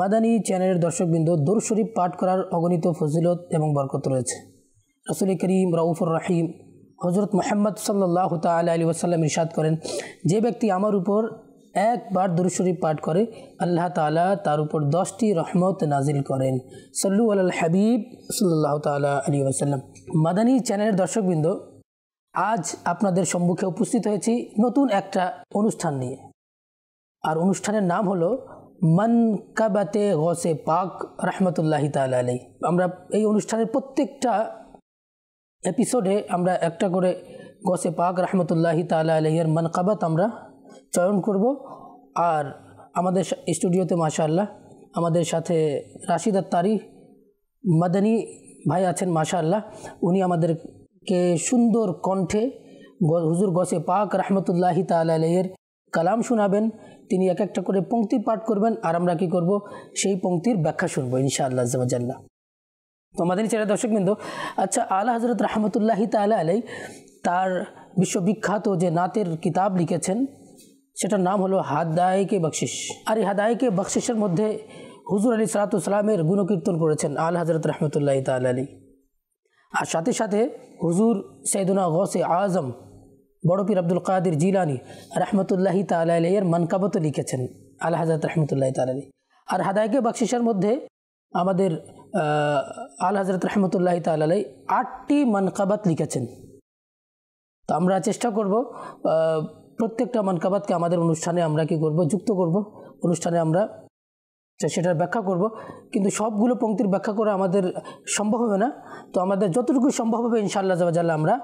মাদানী চ্যানেলের দর্শকবৃন্দ দোর শরীফ পাঠ করার অগণিত ফজিলত এবং বরকত রয়েছে। রসুল করিম রাউফুর রাহিম হজরত মোহাম্মদ সাল্লাহ তাল আলী ওসাল্লাম ইরশাদ করেন, যে ব্যক্তি আমার উপর একবার শরীফ পাঠ করে, আল্লাহ তালা তার উপর দশটি রহমত নাজিল করেন। সল্লু আল হাবিব সাল্লাহ তালা আলী ওসাল্লাম মাদানী চ্যানেলের দর্শকবৃন্দ, আজ আপনাদের সম্মুখে উপস্থিত হয়েছি নতুন একটা অনুষ্ঠান নিয়ে। আর অনুষ্ঠানের নাম হলো মন কাবাতে গসে পাক রহমতুল্লাহি তাল আলাই আমরা এই অনুষ্ঠানের প্রত্যেকটা এপিসোডে আমরা একটা করে গসে পাক রহমতুল্লাহি তালা আলহিয়ার মনকাবাত আমরা চয়ন করব। আর আমাদের স্টুডিওতে মাশাআল্লাহ আমাদের সাথে রাশিদ আত্তারি মাদানী ভাই আছেন মাশাআল্লাহ। উনি আমাদেরকে সুন্দর কণ্ঠে হুজুর গসে পাক রহমতুল্লাহি তালা আলহের কালাম শোনাবেন, তিনি এক একটা করে পঙ্ক্তি পাঠ করবেন, আর আমরা কী করব? সেই পঙ্ক্তির ব্যাখ্যা শুনব, ইনশাআল্লাহ জামাজাল্লাহ তো আমাদের চ্যানেল দর্শকবৃন্দ আচ্ছা আলা হজরত রহমতুল্লাহি তালা আলাই তার বিশ্ববিখ্যাত যে নাতের কিতাব লিখেছেন, সেটার নাম হলো হাদায়কে বকশিস আর এই হাদায়কে বকশিসের মধ্যে হুজুর আলী সালাতামের গুণকীর্তন করেছেন আল হজরত রহমতুল্লাহ তাল আলী আর সাথে সাথে হুজুর সৈদুনা গসে আজম বড় পীর আব্দুল কাদির জিলানি রহমতুল্লাহি তালের মনকাবতও লিখেছেন আল্লাহ হাজরত রহমতুল্লাহ তালী আর হাদায়কে বকশিসের মধ্যে আমাদের আল হজরত রহমতুল্লাহ তালাই আটটি মনকাবাত লিখেছেন। তো আমরা চেষ্টা করব প্রত্যেকটা মনকাবাতকে আমাদের অনুষ্ঠানে আমরা কি করব, যুক্ত করব। অনুষ্ঠানে আমরা সেটার ব্যাখ্যা করব। কিন্তু সবগুলো পঙ্ক্তির ব্যাখ্যা করা আমাদের সম্ভব হবে না। তো আমাদের যতটুকু সম্ভব হবে ইনশাআল্লাহ জাল্লাহ আমরা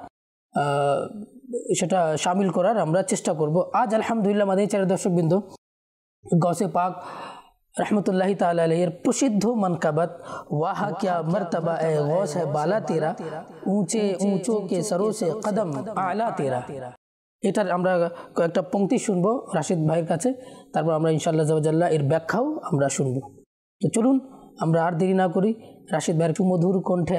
پنتی رشدید بھائی تو چلن ہم دینی نہ مدور کنٹھے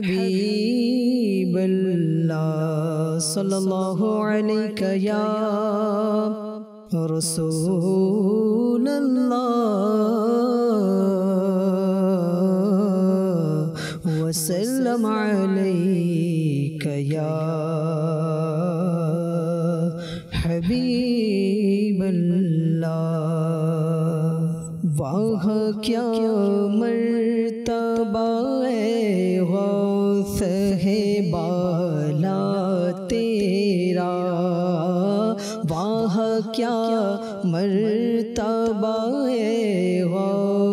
حبیب اللہ صلی اللہ علیہ یا رسول اللہ وسلم علیہ یا حبیب اللہ واہ کیا مر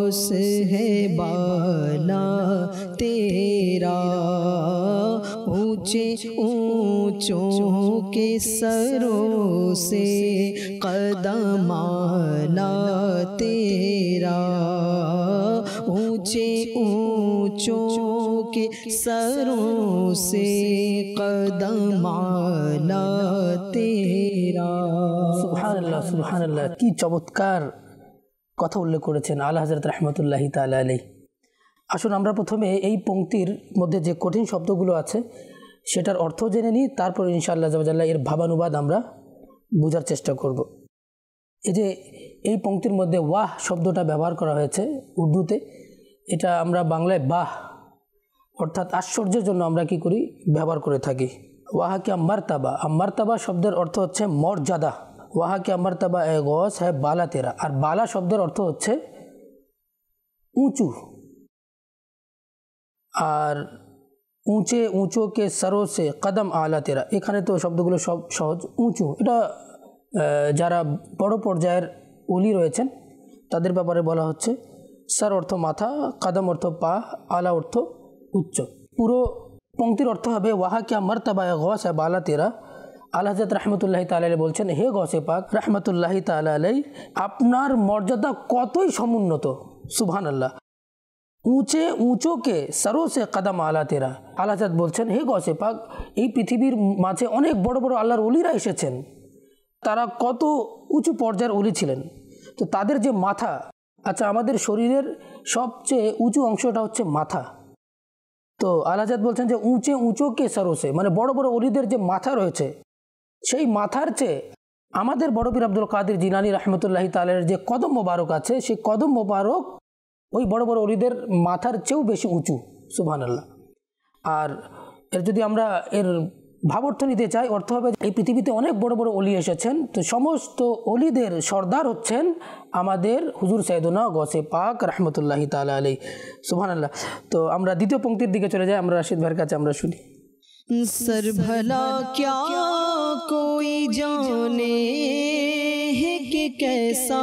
غوث ہے بالا تیرا اونچے اونچوں کے سروں سے قدم آنا تیرا اونچے اونچوں کے سروں سے قدم آنا تیرا سبحان اللہ سبحان اللہ، کی چمتکار কথা উল্লেখ করেছেন আল্লাহ হজরত রহমতুল্লাহি তালা আলী আসুন আমরা প্রথমে এই পঙ্ক্তির মধ্যে যে কঠিন শব্দগুলো আছে, সেটার অর্থ জেনে নিই, তারপর ইনশাআল্লাহ জাল্লাহ এর ভাবানুবাদ আমরা বোঝার চেষ্টা করব। এই যে এই পঙ্ক্তির মধ্যে ওয়াহ শব্দটা ব্যবহার করা হয়েছে উর্দুতে, এটা আমরা বাংলায় বাহ অর্থাৎ আশ্চর্যের জন্য আমরা কি করি, ব্যবহার করে থাকি। ওয়াহাকে আম্মারতাবা? আম্মারতাবা শব্দের অর্থ হচ্ছে মর্যাদা। ওয়াহাকে আম্মারতাবা এ গস হ্যাঁ বালা তেরা আর বালা শব্দের অর্থ হচ্ছে উঁচু আর উঁচে উঁচোকে সে কদম আলা তেরা এখানে তো শব্দগুলো সব সহজ উঁচু এটা যারা বড় পর্যায়ের উলি রয়েছেন তাদের ব্যাপারে বলা হচ্ছে সর অর্থ মাথা কদম অর্থ পা আলা অর্থ উচ্চ পুরো পঙ্ক্তির অর্থ হবে ওয়াহা ক্যা মর্তবা গস है বালা তেরা আল হজরত রহমতুল্লাহ তালাই বলছেন, হে গসে পাক, রহমতুল্লাহ তালাই আপনার মর্যাদা কতই সমুন্নত? সুবহান আল্লাহ উঁচে উঁচোকে সরো সে কদম আলা তেরা। বলছেন, হে গসে পাক, এই পৃথিবীর মাঝে অনেক বড় বড় আল্লাহর অলিরা এসেছেন। তারা কত উঁচু পর্যায়ের অলি ছিলেন। তো তাদের যে মাথা আচ্ছা আমাদের শরীরের সবচেয়ে উঁচু অংশটা হচ্ছে মাথা। তো আলাজাদ বলছেন যে, উঁচে উঁচোকে সরোসে মানে বড় বড় অলিদের যে মাথা রয়েছে সেই মাথার চেয়ে আমাদের বড় পীর আব্দুল কাদির জিনানি রহমতুল্লাহ তালের যে কদম মোবারক আছে, সেই কদম মোবারক ওই বড় বড় অলিদের মাথার চেয়েও বেশি উঁচু, সুবহানাল্লাহ। আর এর যদি আমরা এর ভাবার্থ নিতে চাই, অর্থ হবে এই পৃথিবীতে অনেক বড় বড় অলি এসেছেন, তো সমস্ত অলিদের সর্দার হচ্ছেন আমাদের হুজুর সাইদুনা গসে পাক রহমতুল্লাহ তালা আলী সুবহানাল্লাহ। তো আমরা দ্বিতীয় পঙ্ক্তির দিকে চলে যাই, আমরা রাশিদ ভাইয়ের কাছে আমরা শুনি। کوئی جانے ہے کہ کیسا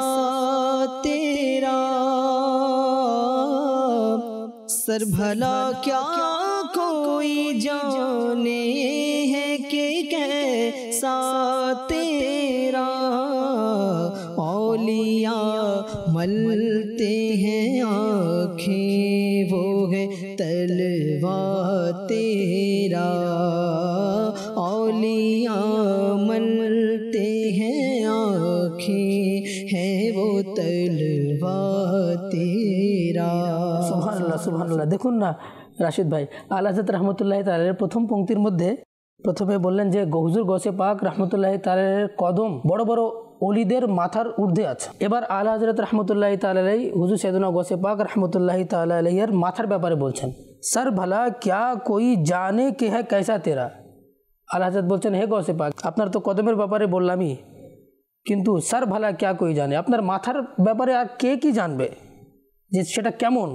تیرا سر بھلا کیا کوئی جانے ہے کہ کیسا تیرا اولیاء ملتے ہیں آنکھیں وہ ہے تلوا تیرا اولیاء দেখুন না, রাশিদ ভাই, আল হাজরত রহমতুল্লাহ তালের প্রথম পঙ্ক্তির মধ্যে প্রথমে বললেন যে, হুজুর গসে পাক রহমতুল্লাহ তালের কদম বড় বড় অলিদের মাথার ঊর্ধ্বে আছে। এবার আল হজরত রহমতুল্লাহ তালাই হুজুর সৈদুনা গসে পাক রহমতুল্লাহ তালাইয়ের মাথার ব্যাপারে বলছেন স্যার ভালা, ক্যা কোই জানে কে হ্যাঁ कैसा তেরা? আল হাজরত বলছেন, হে গসে পাক, আপনার তো কদমের ব্যাপারে বললামই কিন্তু স্যার ভালা ক্যা কই জানে? আপনার মাথার ব্যাপারে আর কে কি জানবে? যে সেটা কেমন?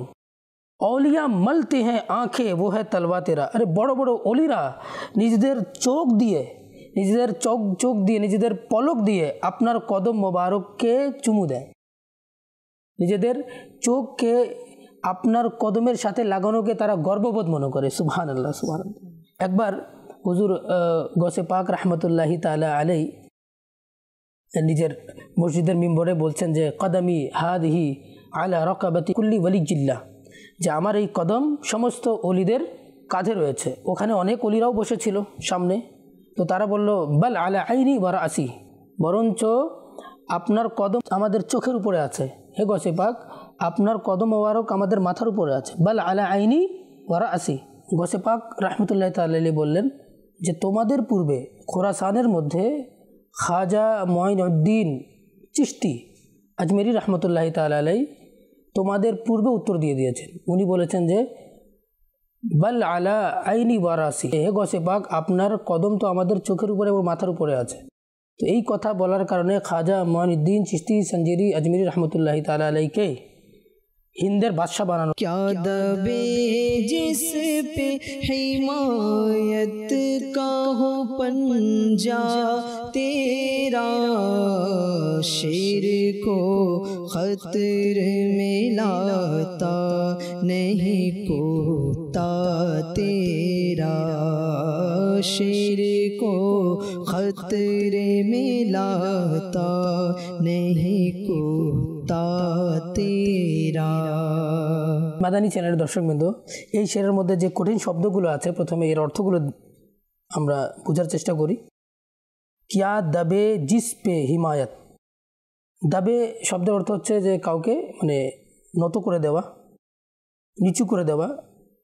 অলিয়া মলতে হ্যাঁ আঁখে, ও হ্যাঁ তলবা তেরা। আরে বড় বড় অলিরা নিজেদের চোখ দিয়ে, নিজেদের চোখ চোখ দিয়ে, নিজেদের পলক দিয়ে আপনার কদম মোবারককে চুমু দেয়। নিজেদের চোখকে আপনার কদমের সাথে লাগানোকে তারা গর্ববোধ মনে করে। সুবহান আল্লাহ সুবহান একবার হুজুর গসে পাক রহমতুল্লাহি তালা আলাই নিজের মসজিদের মিম্বরে বলছেন যে, কদমি হাদ হি আলা রকাবতি কুল্লি ওয়ালি জিল্লা। যে আমার এই কদম সমস্ত অলিদের কাঁধে রয়েছে। ওখানে অনেক অলিরাও বসেছিল সামনে। তো তারা বলল, বাল আলা আইনি বারা আসি বরঞ্চ আপনার কদম আমাদের চোখের উপরে আছে। হে গসে পাক, আপনার কদম মোবারক আমাদের মাথার উপরে আছে। বাল আলা আইনি ওয়ারা আসি গসে পাক রহমতুল্লাহ তাল্লি বললেন যে, তোমাদের পূর্বে খোরাসানের মধ্যে খাজা মঈনুদ্দিন চিস্তি আজমেরি রহমতুল্লাহ তালাই তোমাদের পূর্বে উত্তর দিয়ে দিয়েছেন। উনি বলেছেন যে, বাল আলা আইনি ওয়ারাসি। হে গসে পাক, আপনার কদম তো আমাদের চোখের উপরে এবং মাথার উপরে আছে। তো এই কথা বলার কারণে খাজা মঈনুদ্দিন চিস্তি সঞ্জেরি আজমেরি রহমতুল্লাহ তালাইকে ہندر بادشاہ بنانا۔ کیا دبے جس پہ حمایت کا ہو پنجا تیرا شیر کو خطر میں لاتا نہیں کوتا تیرا شیر کو خطر میں لاتا نہیں کوتا تیرا तेरा মাদানী চ্যানেলের দর্শকবৃন্দ, এই শেরের মধ্যে যে কঠিন শব্দগুলো আছে, প্রথমে এর অর্থগুলো আমরা বোঝার চেষ্টা করি। কিয়া দাবে জিস পে হিমায়ত। দাবে শব্দের অর্থ হচ্ছে যে কাউকে মানে নত করে দেওয়া, নিচু করে দেওয়া।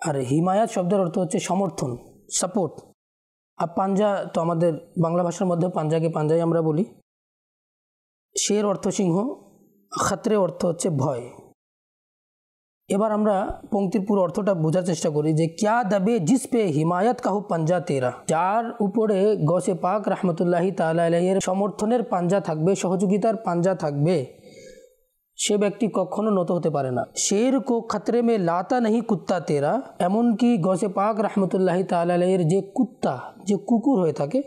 আর হিমায়াত শব্দের অর্থ হচ্ছে সমর্থন, সাপোর্ট। আর পাঞ্জা তো আমাদের বাংলা ভাষার মধ্যে পাঞ্জাকে পাঞ্জাই আমরা বলি। শের অর্থ সিংহ খাত্রে অর্থ হচ্ছে ভয়। এবার আমরা পঙ্ক্তির পুরো অর্থটা বোঝার চেষ্টা করি যে, ক্যা দাবে জিস পে হিমায়ত কাহু পাঞ্জা তেরা? যার উপরে গসে পাক রহমতুল্লাহি তালের সমর্থনের পাঞ্জা থাকবে, সহযোগিতার পাঞ্জা থাকবে, সে ব্যক্তি কখনো নত হতে পারে না। শের কো খতরে মে লাতা নেই কুত্তা তেরা? এমনকি গসে পাক রহমতুল্লাহ তালের যে কুত্তা, যে কুকুর হয়ে থাকে,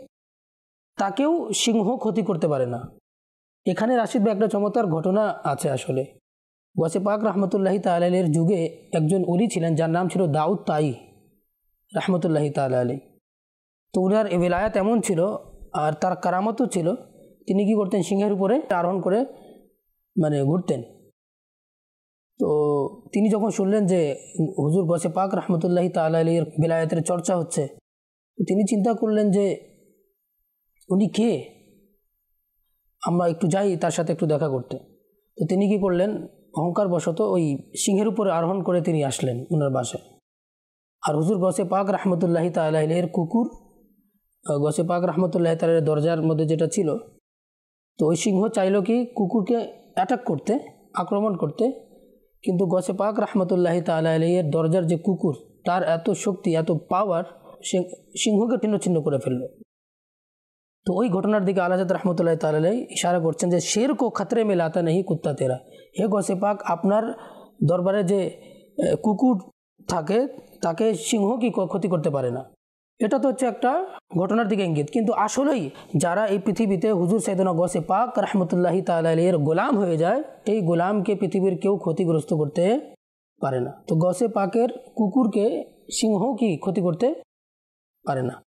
তাকেও সিংহ ক্ষতি করতে পারে না। এখানে রাশিদ ভাই একটা চমৎকার ঘটনা আছে আসলে। গসে পাক রহমতুল্লাহ তালের যুগে একজন উলি ছিলেন, যার নাম ছিল দাউদ তাই রহমতুল্লাহ তাল তো উনার বেলায়াত এমন ছিল আর তার কারামতও ছিল, তিনি কি করতেন, সিংহের উপরে আরোহণ করে মানে ঘুরতেন। তো তিনি যখন শুনলেন যে হুজুর গসে পাক রহমতুল্লাহ তালের বেলায়াতের চর্চা হচ্ছে তিনি চিন্তা করলেন যে উনি কে? আমরা একটু যাই, তার সাথে একটু দেখা করতে। তো তিনি কি করলেন অহংকার বশত ওই সিংহের উপরে আরোহণ করে তিনি আসলেন ওনার বাসায়। আর হুজুর গসে পাক রহমতুল্লাহ তালের কুকুর গসে পাক রহমতুল্লাহ তালের দরজার মধ্যে যেটা ছিল, তো ওই সিংহ চাইল কি কুকুরকে অ্যাটাক করতে, আক্রমণ করতে, কিন্তু গসে পাক রহমতুল্লাহ তালের দরজার যে কুকুর, তার এত শক্তি, এত পাওয়ার সিংহকে ছিন্ন ছিন্ন করে ফেলল। তো ওই ঘটনার দিকে আলাজাদ রহমতুল্লাহ তালাই ইশারা করছেন যে শের কো খতরে মে লাতা নেই কুত্তা তেরা হে গসে পাক আপনার দরবারে যে কুকুর থাকে তাকে সিংহ কি ক্ষতি করতে পারে না এটা তো হচ্ছে একটা ঘটনার দিকে ইঙ্গিত কিন্তু আসলেই যারা এই পৃথিবীতে হুজুর সৈদনা গসে পাক রহমতুল্লাহি তালের গোলাম হয়ে যায় এই গোলামকে পৃথিবীর কেউ ক্ষতিগ্রস্ত করতে পারে না তো গসে পাকের কুকুরকে সিংহ কি ক্ষতি করতে পারে না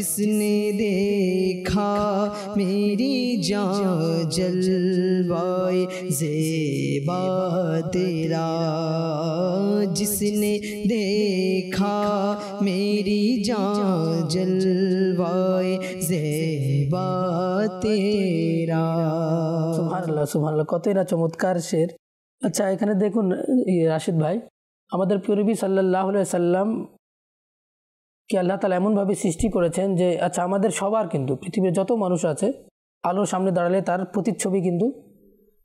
जिसने देखा मेरी जान जलवाए जेबा तेरा जिसने देखा मेरी जान जलवाए जेबा तेरा সুবহানাল্লাহ সুবহানাল্লাহ কতই না চমৎকার শের আচ্ছা এখানে দেখুন রাশিদ ভাই আমাদের প্রিয়নবী সাল্লাহ সাল্লাম কে আল্লাহ তালা এমনভাবে সৃষ্টি করেছেন যে আচ্ছা আমাদের সবার কিন্তু, পৃথিবীর যত মানুষ আছে, আলোর সামনে দাঁড়ালে তার প্রতিচ্ছবি কিন্তু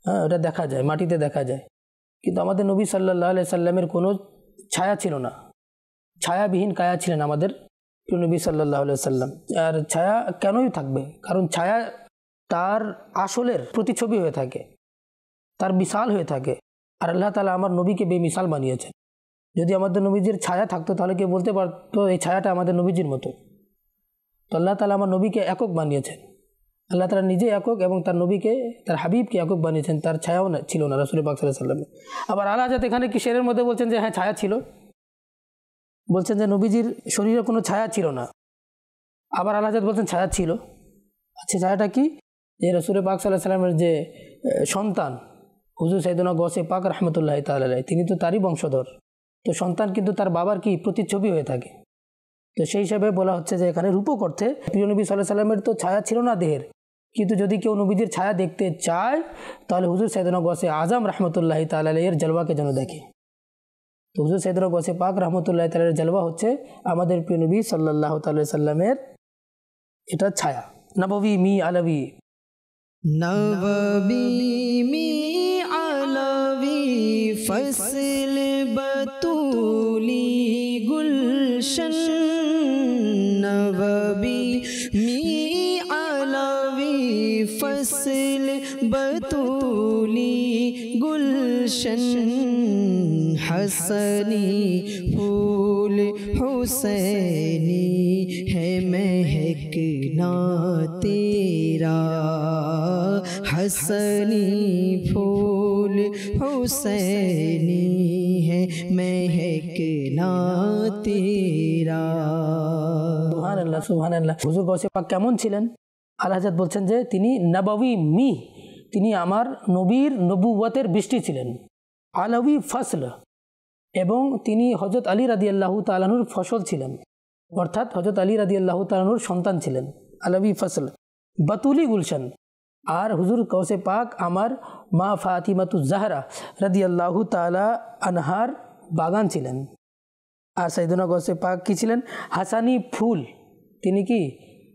হ্যাঁ ওটা দেখা যায়, মাটিতে দেখা যায়। কিন্তু আমাদের নবী সাল্লাহ সাল্লামের কোনো ছায়া ছিল না। ছায়াবিহীন কায়া ছিলেন আমাদের নবী সাল্লাহ সাল্লাম। আর ছায়া কেনই থাকবে? কারণ ছায়া তার আসলের প্রতিচ্ছবি হয়ে থাকে, তার বিশাল হয়ে থাকে। আর আল্লাহ তালা আমার নবীকে বেমিশাল বানিয়েছেন। যদি আমাদের নবীজির ছায়া থাকতো, তাহলে কেউ বলতে পারতো এই ছায়াটা আমাদের নবীজির মতো। তো আল্লাহ তালা আমার নবীকে একক বানিয়েছেন। আল্লাহ তালা নিজে একক এবং তার নবীকে, তার হাবিবকে একক বানিয়েছেন। তার ছায়াও না ছিল না রসুল পাক সাল্লাহ সাল্লামে আবার আল্লাহ যাতে এখানে কিসের মধ্যে বলছেন যে হ্যাঁ ছায়া ছিল। বলছেন যে, নবীজির শরীরে কোনো ছায়া ছিল না। আবার আল্লাহ বলছেন, ছায়া ছিল। আচ্ছা ছায়াটা কি? যে রসুল পাক সাল্লাহ সাল্লামের যে সন্তান, হুজুর সাইদুল্লাহ গসে পাক রহমতুল্লাহ তাল্লাহ তিনি তো তারই বংশধর। তো সন্তান কিন্তু তার বাবার কি প্রতিচ্ছবি হয়ে থাকে? তো সেই হিসাবে বলা হচ্ছে যে এখানে রূপক অর্থে প্রিয় নবী সাল্লাহ সাল্লামের তো ছায়া ছিল না দেহের। কিন্তু যদি কেউ নবীজির ছায়া দেখতে চায়, তাহলে হুজুর সৈদনা গসে আজম রহমতুল্লাহ তালের জলবাকে যেন দেখে। তো হুজুর সৈদনা গোসে পাক রহমতুল্লাহ তালের জলবা হচ্ছে আমাদের প্রিয় নবী সাল্লাহ তাল সাল্লামের এটা ছায়া। নবী মি আলবি। নবী মি আলবি, ফসল گلشن نوبی می علوی فصل بطولی گلشن حسنی پھول حسینی ہے مہکنا تیرا حسنی پھول حسینی কেমন ছিলেন? বলছেন যে, তিনি নবাবী মি, তিনি আমার নবীর নবুয়তের বৃষ্টি ছিলেন। আলবি ফসল, এবং তিনি হজরত আলী রাজি আল্লাহ তালানুর ফসল ছিলেন। অর্থাৎ হজরত আলী রাজি আল্লাহ তালানুর সন্তান ছিলেন। আলবি ফসল। বাতুলি গুলশান আর হুজুর কৌসে পাক আমার মা ফাতিমাতু জাহরা রাদি আল্লাহ তালা আনহার বাগান ছিলেন। আর সাইদুনা গৌসে পাক কী ছিলেন? হাসানি ফুল। তিনি কি?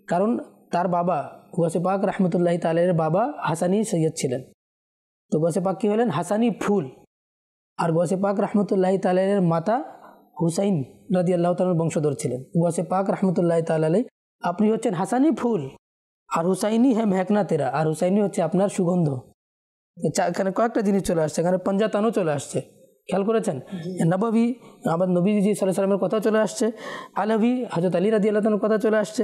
কারণ তার বাবা গৌসে পাক রহমতুল্লাহ তালের বাবা হাসানি সৈয়দ ছিলেন। তো গৌসে পাক কী হলেন? হাসানি ফুল। আর গৌসে পাক রহমতুল্লাহ তালের মাতা হুসাইন রাদি আল্লাহ তালের বংশধর ছিলেন। গৌসে পাক রহমতুল্লাহ তালাই আপনি হচ্ছেন হাসানি ফুল। আর হুসাইনি হ্যাঁ মেহকনা তেরা। আর হুসাইনি হচ্ছে আপনার সুগন্ধ। এখানে কয়েকটা জিনিস চলে আসছে। এখানে পঞ্জাতানও চলে আসছে। খেয়াল করেছেন? নবাবি আমার নবীজি সাল্লাহ সাল্লামের কথা চলে আসছে। আলভি হজরত আলী রাজি আল্লাহর কথা চলে আসছে।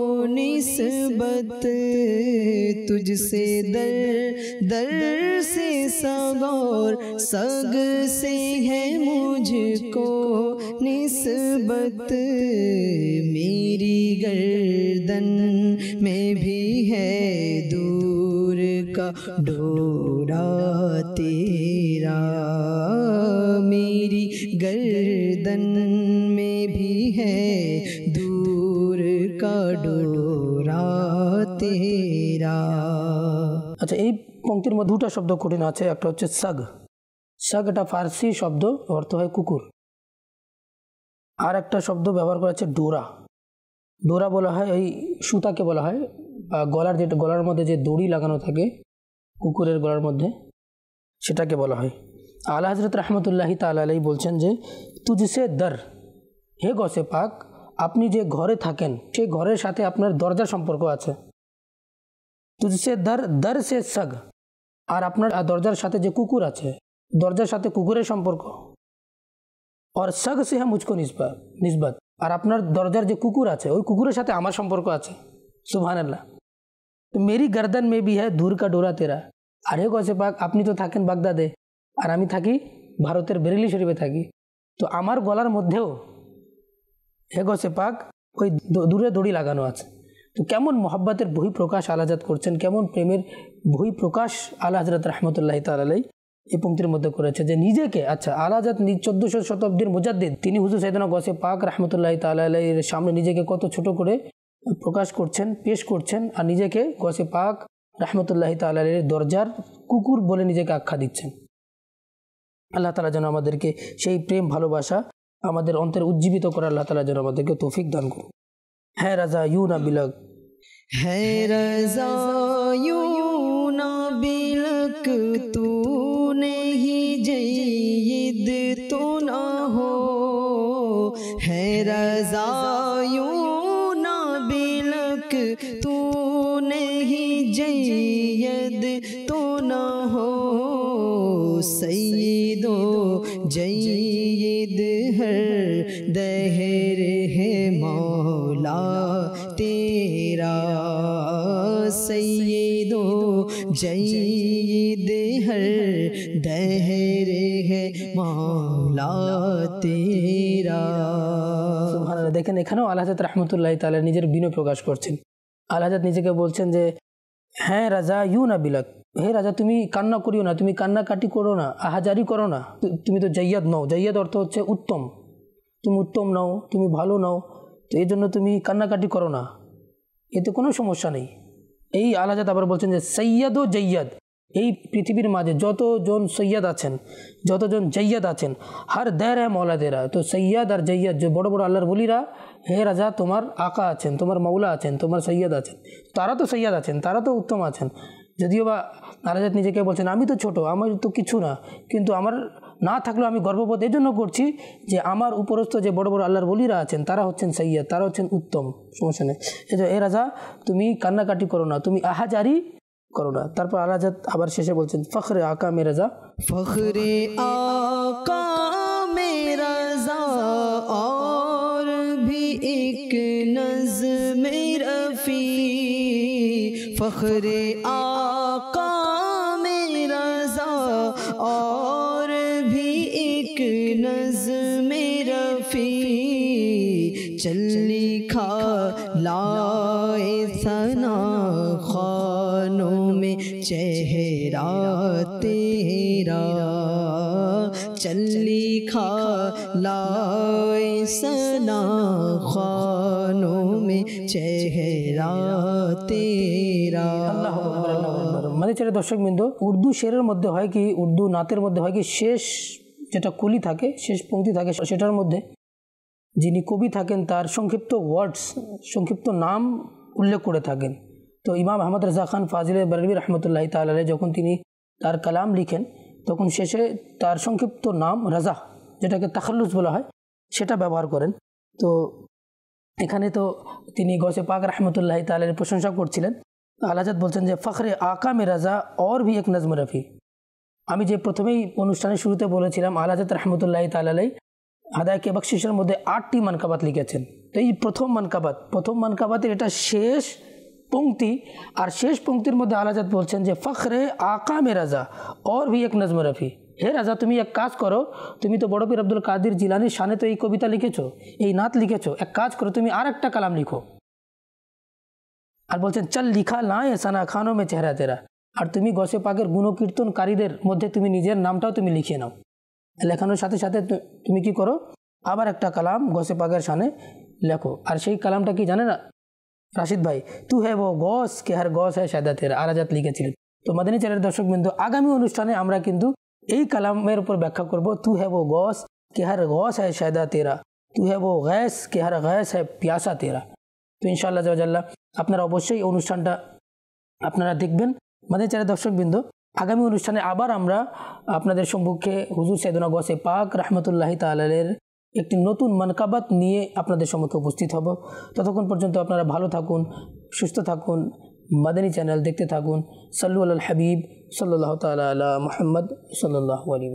نسبت تجھ سے در در سے سغور سگ سے ہے مجھ کو نسبت۔ میری گردن میں بھی ہے دور کا ڈورا تیرا۔ میری گردن আচ্ছা এই পঙ্ক্তির মধ্যে দুটা শব্দ কঠিন আছে। একটা হচ্ছে সাগ। সাগ এটা ফার্সি শব্দ অর্থ হয় কুকুর। আর একটা শব্দ ব্যবহার করা হচ্ছে ডোরা। ডোরা বলা হয়, এই সুতাকে বলা হয়, বা গলার যেটা, গলার মধ্যে যে দড়ি লাগানো থাকে, কুকুরের গলার মধ্যে, সেটাকে বলা হয়। আলা হজরত রহমতুল্লাহি তালাই বলছেন যে, তুজসে দর, হে গসে পাক, আপনি যে ঘরে থাকেন সেই ঘরের সাথে আপনার দরজার সম্পর্ক আছে। তুজসে দর দর সে সগ আর আপনার দরজার সাথে যে কুকুর আছে দরজার সাথে কুকুরের সম্পর্ক আর সগ সে হ্যাঁ মুঝকো নিসবত নিসবত আর আপনার দরজার যে কুকুর আছে ওই কুকুরের সাথে আমার সম্পর্ক আছে সুবহান আল্লাহ তো মেরি গর্দন মে বি হ্যাঁ দূর কা ডোরা তেরা আর হে গসে পাক আপনি তো থাকেন বাগদাদে আর আমি থাকি ভারতের বেরেলি শরীফে থাকি তো আমার গলার মধ্যেও হে গসে পাক ওই দূরে দড়ি লাগানো আছে তো কেমন মোহাব্বতের বহিঃপ্রকাশ আলাজাত করছেন, কেমন প্রেমের বহিঃপ্রকাশ আলা হজরত রহমতুল্লাহ তালাই এই পঙ্ক্তির মধ্যে করেছে যে নিজেকে আচ্ছা আলাজাত চোদ্দোশো শতাব্দীর মুজাদ্দিদ, তিনি হুজুর সাইদানা গসে পাক রহমতুল্লাহ তালাইয়ের সামনে নিজেকে কত ছোট করে প্রকাশ করছেন, পেশ করছেন আর নিজেকে গসে পাক রহমতুল্লাহ তালের দরজার কুকুর বলে নিজেকে আখ্যা দিচ্ছেন। আল্লাহ তালা যেন আমাদেরকে সেই প্রেম ভালোবাসা আমাদের অন্তরে উজ্জীবিত করে আল্লাহ তালা যেন আমাদেরকে তৌফিক দান করুন। ہے رضا یوں نہ بلک۔ ہے رضا یوں نہ بلک تو نہیں جید تو نہ ہو۔ ہے رضا یوں نہ بلک تو نہیں جید تو نہ ہو۔ سیدو جید ہر دہرے सैदो जयद हर दहर है मौला तेरा সুবহানাল্লাহ দেখেন এখানেও আলহাজাত রহমতুল্লাহ তালা নিজের বিনয় প্রকাশ করছেন আলহাজাত নিজেকে বলছেন যে হ্যাঁ রাজা ইউ না বিলাক হে রাজা তুমি কান্না করিও না তুমি কান্নাকাটি করো না আহাজারি করো না তুমি তো জাইয়াদ নও জাইয়াদ অর্থ হচ্ছে উত্তম তুমি উত্তম নাও তুমি ভালো নাও তো এই জন্য তুমি কান্নাকাটি করো না এতে কোনো সমস্যা নেই এই আলাজাত আবার বলছেন যে, সৈয়দ ও জৈয়াদ এই পৃথিবীর মাঝে যতজন সৈয়দ আছেন, যতজন জৈয়াদ আছেন, হার দেয় রে মৌলাদেরা তো সৈয়দ আর জৈয়াদ, যে বড় বড় আল্লাহর বলিরা, হে রাজা, তোমার আকা আছেন, তোমার মৌলা আছেন, তোমার সৈয়দ আছেন। তারা তো সৈয়দ আছেন, তারা তো উত্তম আছেন। যদিও বা নারাজাত নিজেকে বলছেন, আমি তো ছোট, আমার তো কিছু না, কিন্তু আমার না থাকলেও আমি গর্ববোধ এই জন্য করছি যে আমার উপরস্থ যে বড় বড় আল্লাহর বলিরা আছেন তারা হচ্ছেন সৈয়দ তারা হচ্ছেন উত্তম সমস্যা নেই এই যে এ রাজা তুমি কান্নাকাটি করো না তুমি আহাজারি করো না তারপর আলাজাত আবার শেষে বলছেন ফখরে আকা মে রাজা फखरे आका मेरा जा और भी एक नज़्म रफ़ी फखरे आका চলিখা লাই সনা খানো মে চেহরা তেরা চলিখা লাই সনা খানো মে চেহরা তেরা মানে চলে দর্শক বিন্দু, উর্দু শেরের মধ্যে হয় কি, উর্দু নাতের মধ্যে হয় কি, শেষ যেটা কুলি থাকে, শেষ পঙ্ক্তি থাকে, সেটার মধ্যে যিনি কবি থাকেন, তার সংক্ষিপ্ত ওয়ার্ডস সংক্ষিপ্ত নাম উল্লেখ করে থাকেন। তো ইমাম আহমদ রাজা খান ফাজিল বরবি রহমতুল্লাহ তালে যখন তিনি তার কালাম লিখেন, তখন শেষে তার সংক্ষিপ্ত নাম রাজা, যেটাকে তাখাল্লুস বলা হয়, সেটা ব্যবহার করেন। তো এখানে তো তিনি গসে পাক রহমতুল্লাহ তালের প্রশংসা করছিলেন। আলাজাদ বলছেন যে, ফখরে আকামে রাজা অর ভি এক নজম রফি। আমি যে প্রথমেই অনুষ্ঠানের শুরুতে বলেছিলাম, আলাজাদ রহমতুল্লাহ তালালাই হাদায়কে বকশিসের মধ্যে আটটি মানকাবাত লিখেছেন তো এই প্রথম মানকাবাত প্রথম মানকাবাতের এটা শেষ পংক্তি আর শেষ পংক্তির মধ্যে আলাজাদ বলছেন যে ফখরে আকা মে রাজা और भी এক নজম রফি হে রাজা তুমি এক কাজ করো তুমি তো বড় পীর আব্দুল কাদির জিলানির শানে তো এই কবিতা লিখেছো এই নাত লিখেছো এক কাজ করো তুমি আর একটা কালাম লিখো আর বলছেন চল লিখা নাই সানা খানো মে চেহারা তেরা আর তুমি গসে পাকের গুণকীর্তনকারীদের মধ্যে তুমি নিজের নামটাও তুমি লিখিয়ে নাও লেখানোর সাথে সাথে তুমি কি করো? আবার একটা কালাম গসে পাকের সামনে লেখো। আর সেই কালামটা কি জানে না? রাশিদ ভাই, তু হ্যাঁ ও গস, কে হার গস হ্যাঁ সাদা তেরা আরাজাত লিখেছিলেন তো মাদানী চ্যানেলের দর্শক বিন্দু, আগামী অনুষ্ঠানে আমরা কিন্তু এই কালামের উপর ব্যাখ্যা করব, তু হ্যাঁ ও গস, কে হার গস হ্যাঁ সাদা তেরা তু হ্যাঁ গ্যাস কে হার গ্যাস হ্যাঁ পিয়াসা তেরা তো ইনশাআল্লাহ জাল্লাহ আপনারা অবশ্যই অনুষ্ঠানটা আপনারা দেখবেন। আমাদের যারা দর্শকবৃন্দ আগামী অনুষ্ঠানে আবার আমরা আপনাদের সম্মুখে হুজুর সৈদনা গসে পাক রহমতুল্লাহি তালের একটি নতুন মানকাবাত নিয়ে আপনাদের সম্মুখে উপস্থিত হব। ততক্ষণ পর্যন্ত আপনারা ভালো থাকুন, সুস্থ থাকুন, মাদানী চ্যানেল দেখতে থাকুন। সাল্লু আল হাবিব সাল্লাহ তালা মোহাম্মদ সাল্লাহ আলী